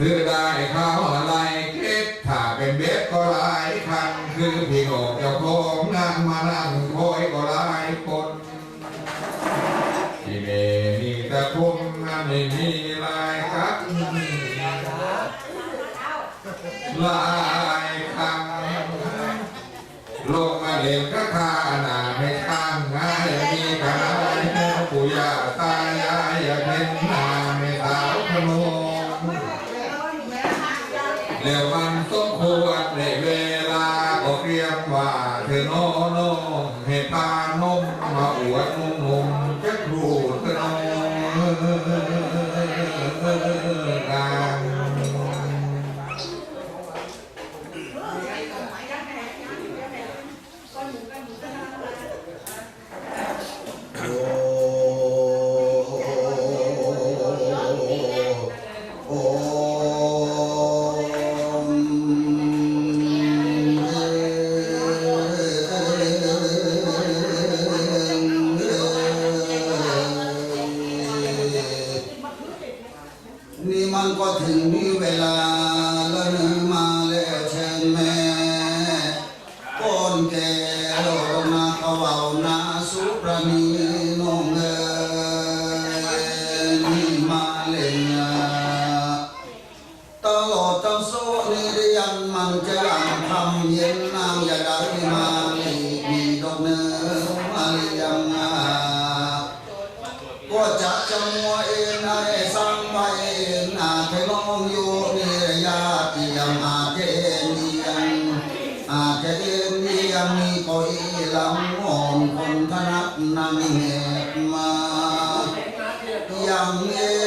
ซื้อได้ข้าวอะไรคิดถ้าเป็นเบ็ดก็หลายคัน คือพี่โกเจ้าของนางมานั่งคอยก็หลายคนที่เมมีแต่คุ้มไม่มีลายคักลายครั้งลงมาเล่นก็ข้าหน้าไม่ข้างง่ายมีกันอะไรปู่ย่าตายายาเป็นหน้าไม่สาวขนม วดนุ่มนุ่มจะครูเธอโมันจะยังทำเย็นนางอย่าได้มาลีมีดอกเนื้อมาลียังอะก็จะจำว่าเองไอ้สังไว้เองอาจให้น้องอยู่นี่ระยะที่ยังอาเอ็นเอียงอาเอ็นเอียงมีก็อีลังอ่อนคนถนัดนั่งแหกมายังเอ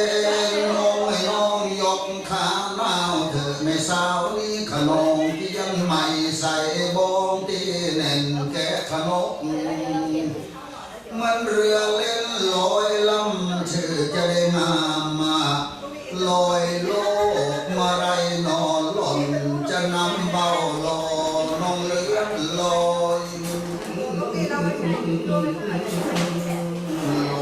มันเรือเล่นลอยลำชื่อจะได้งามมาลอยโลกมาไรนอนหล่นจะนำเบาลอยน้องเลือนลอยลง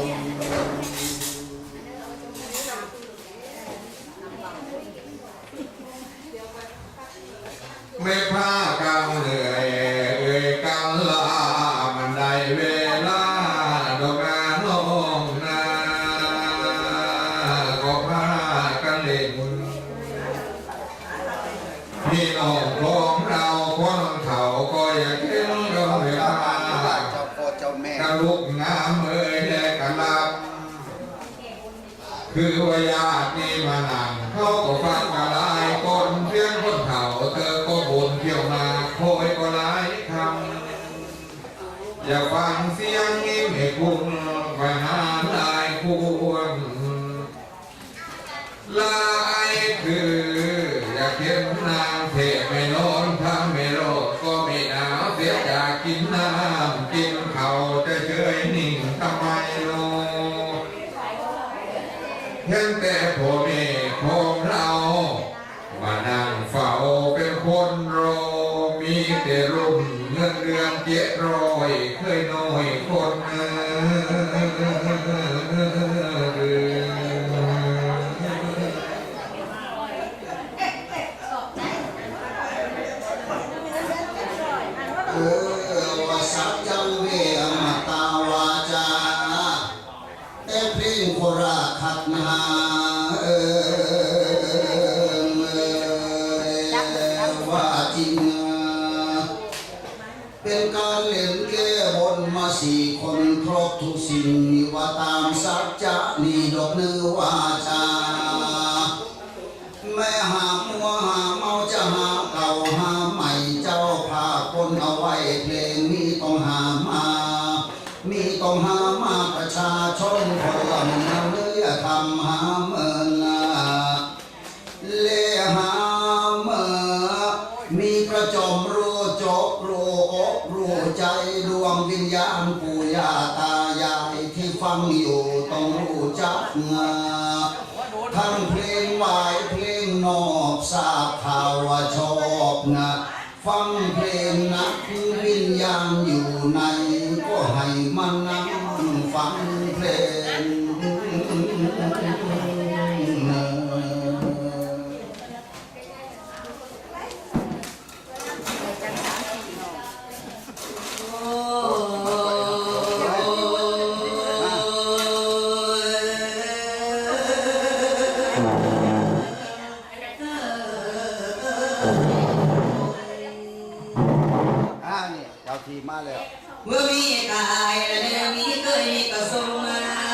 พี่น้องของเราคนเขาก็อยากเห็นเราเวลาเจ้าพ่อเจ้าแม่กะลุกน้ำเอ่ยแดกกะลับ คือว่าญาตนี่มานังเขาก็ฟังกะลายคนเพียงคนเขาเธอก็บ่นเที่ยวมาโคยก็หลายคำอย่าฟังเสียงนี้ไม่คุ้นไปหาลายควรลา เห็นแต่พ่อแม่ของเรา มานั่งเฝ้าเป็นคนรอ มีแต่รุ่นเงินเดือนเจ็ดร้อยเคยน้อยคนเออ ครบทุกสิ่งมีว่าตามสัจจะนี่ดอกเนื้อวาจ ใจดวงวิญญาณปู่ย่าตายายที่ฟังอยู่ต้องรู้จักงาทั้งเพลงวายเพลงนอกทราบข่าวว่าชอบนะฟังเพลงนักวิญญาณอยู่ในก็ให้มันนั่งฟัง แล้ว เมื่อมีกายและมีเคยมีกระสมมา